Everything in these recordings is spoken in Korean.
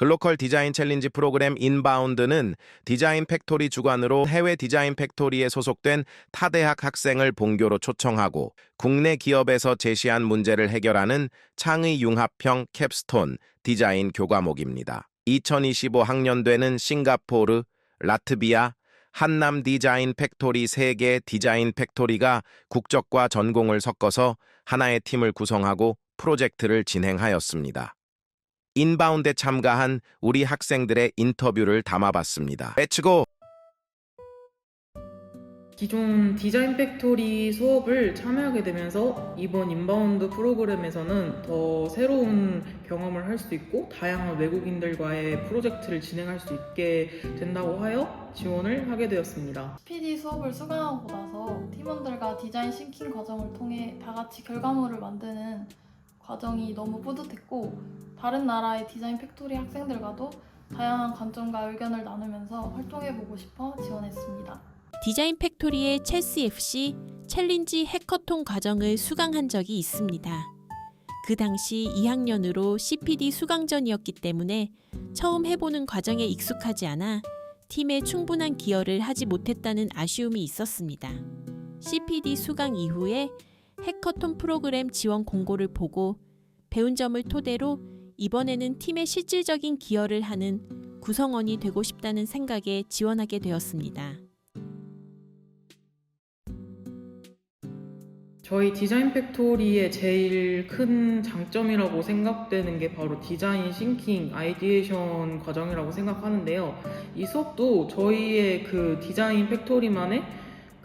글로컬 디자인 챌린지 프로그램 인바운드는 디자인 팩토리 주관으로 해외 디자인 팩토리에 소속된 타 대학 학생을 본교로 초청하고 국내 기업에서 제시한 문제를 해결하는 창의 융합형 캡스톤 디자인 교과목입니다. 2025 학년도에는 싱가포르, 라트비아, 한남 디자인 팩토리 3개 디자인 팩토리가 국적과 전공을 섞어서 하나의 팀을 구성하고 프로젝트를 진행하였습니다. 인바운드에 참가한 우리 학생들의 인터뷰를 담아봤습니다. 렛츠고! 기존 디자인 팩토리 수업을 참여하게 되면서 이번 인바운드 프로그램에서는 더 새로운 경험을 할 수 있고 다양한 외국인들과의 프로젝트를 진행할 수 있게 된다고 하여 지원을 하게 되었습니다. PD 수업을 수강하고 나서 팀원들과 디자인 싱킹 과정을 통해 다 같이 결과물을 만드는 과정이 너무 뿌듯했고 다른 나라의 디자인 팩토리 학생들과도 다양한 관점과 의견을 나누면서 활동해보고 싶어 지원했습니다. 디자인 팩토리의 첼시 FC 챌린지 해커톤 과정을 수강한 적이 있습니다. 그 당시 2학년으로 CPD 수강전이었기 때문에 처음 해보는 과정에 익숙하지 않아 팀에 충분한 기여를 하지 못했다는 아쉬움이 있었습니다. CPD 수강 이후에 해커톤 프로그램 지원 공고를 보고 배운 점을 토대로 이번에는 팀의 실질적인 기여를 하는 구성원이 되고 싶다는 생각에 지원하게 되었습니다. 저희 디자인 팩토리의 제일 큰 장점이라고 생각되는 게 바로 디자인 싱킹 아이디에이션 과정이라고 생각하는데요. 이 수업도 저희의 그 디자인 팩토리만의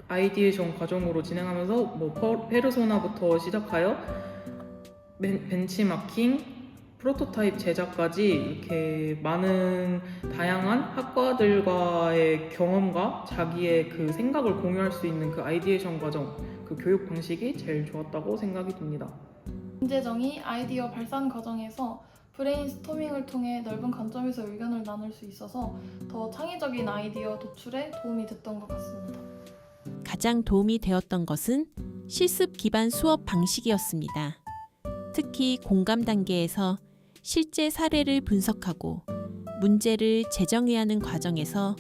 아이디에이션 과정으로 진행하면서 뭐 퍼- 페르소나부터 시작하여 벤- 벤치마킹, 프로토타입 제작까지 이렇게 많은 다양한 학과들과의 경험과 자기의 그 생각을 공유할 수 있는 그 아이디에이션 과정, 그 교육 방식이 제일 좋았다고 생각이 듭니다. 문제정의 아이디어 발산 과정에서 브레인스토밍을 통해 넓은 관점에서 의견을 나눌 수 있어서 더 창의적인 아이디어 도출에 도움이 됐던 것 같습니다. 가장 도움이 되었던 것은 실습 기반 수업 방식이었습니다. 특히 공감 단계에서 실제 사례를 분석하고 문제를 재정해야 하는 과정에서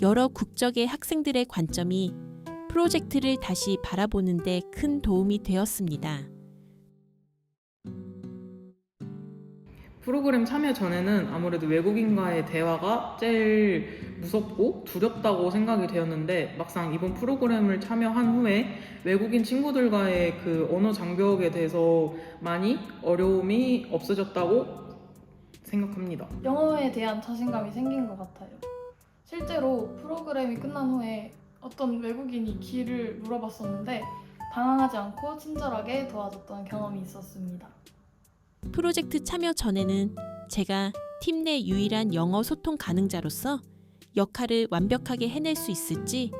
여러 국적의 학생들의 관점이 프로젝트를 다시 바라보는 데 큰 도움이 되었습니다. 프로그램 참여 전에는 아무래도 외국인과의 대화가 제일 무섭고 두렵다고 생각이 되었는데 막상 이번 프로그램을 참여한 후에 외국인 친구들과의 그 언어 장벽에 대해서 많이 어려움이 없어졌다고 생각합니다. 영어에 대한 자신감이 생긴 것 같아요. 실제로 프로그램이 끝난 후에 어떤 외국인이 길을 물어봤었는데 당황하지 않고 친절하게 도와줬던 경험이 있었습니다. 프로젝트 참여 전에는 제가 팀 내 유일한 영어 소통 가능자로서 역할을 완벽하게 해낼 수 있을지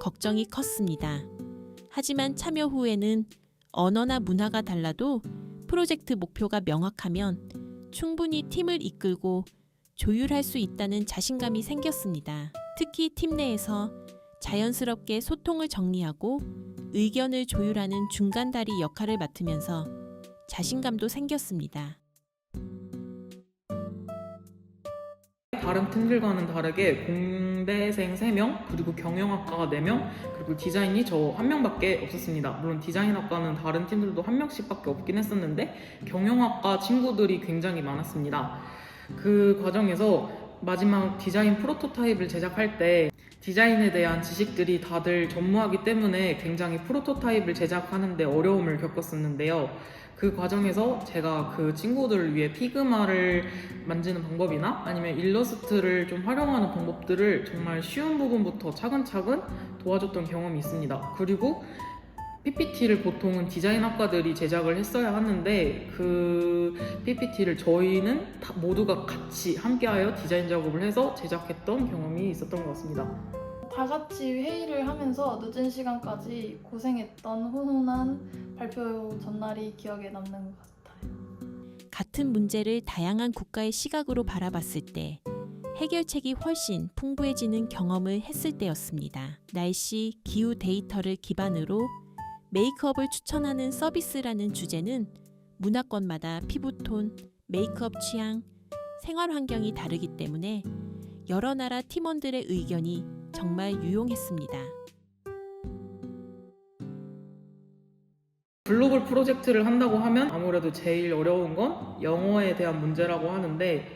걱정이 컸습니다. 하지만 참여 후에는 언어나 문화가 달라도 프로젝트 목표가 명확하면 충분히 팀을 이끌고 조율할 수 있다는 자신감이 생겼습니다. 특히 팀 내에서 자연스럽게 소통을 정리하고 의견을 조율하는 중간다리 역할을 맡으면서 자신감도 생겼습니다. 다른 팀들과는 다르게 공대생 3명, 그리고 경영학과가 4명, 그리고 디자인이 저 한 명밖에 없었습니다. 물론 디자인학과는 다른 팀들도 한 명씩밖에 없긴 했었는데 경영학과 친구들이 굉장히 많았습니다. 그 과정에서 마지막 디자인 프로토타입을 제작할 때 디자인에 대한 지식들이 다들 전무하기 때문에 굉장히 프로토타입을 제작하는데 어려움을 겪었었는데요. 그 과정에서 제가 그 친구들을 위해 피그마를 만지는 방법이나 아니면 일러스트를 좀 활용하는 방법들을 정말 쉬운 부분부터 차근차근 도와줬던 경험이 있습니다. 그리고 PPT를 보통은 디자인 학과들이 제작을 했어야 하는데 그 PPT를 저희는 다 모두가 같이 함께하여 디자인 작업을 해서 제작했던 경험이 있었던 것 같습니다. 다 같이 회의를 하면서 늦은 시간까지 고생했던 훈훈한 발표 전날이 기억에 남는 것 같아요. 같은 문제를 다양한 국가의 시각으로 바라봤을 때 해결책이 훨씬 풍부해지는 경험을 했을 때였습니다. 날씨, 기후 데이터를 기반으로 메이크업을 추천하는 서비스라는 주제는 문화권마다 피부톤, 메이크업 취향, 생활 환경이 다르기 때문에 여러 나라 팀원들의 의견이 정말 유용했습니다. 글로벌 프로젝트를 한다고 하면 아무래도 제일 어려운 건 영어에 대한 문제라고 하는데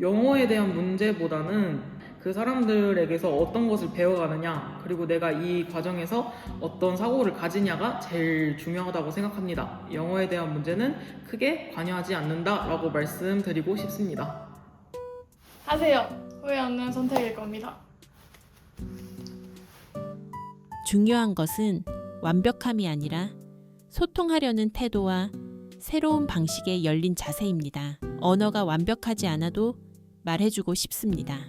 영어에 대한 문제보다는 그 사람들에게서 어떤 것을 배워가느냐 그리고 내가 이 과정에서 어떤 사고를 가지냐가 제일 중요하다고 생각합니다. 영어에 대한 문제는 크게 관여하지 않는다라고 말씀드리고 싶습니다. 하세요. 후회 없는 선택일 겁니다. 중요한 것은 완벽함이 아니라 소통하려는 태도와 새로운 방식의 열린 자세입니다. 언어가 완벽하지 않아도 말해주고 싶습니다.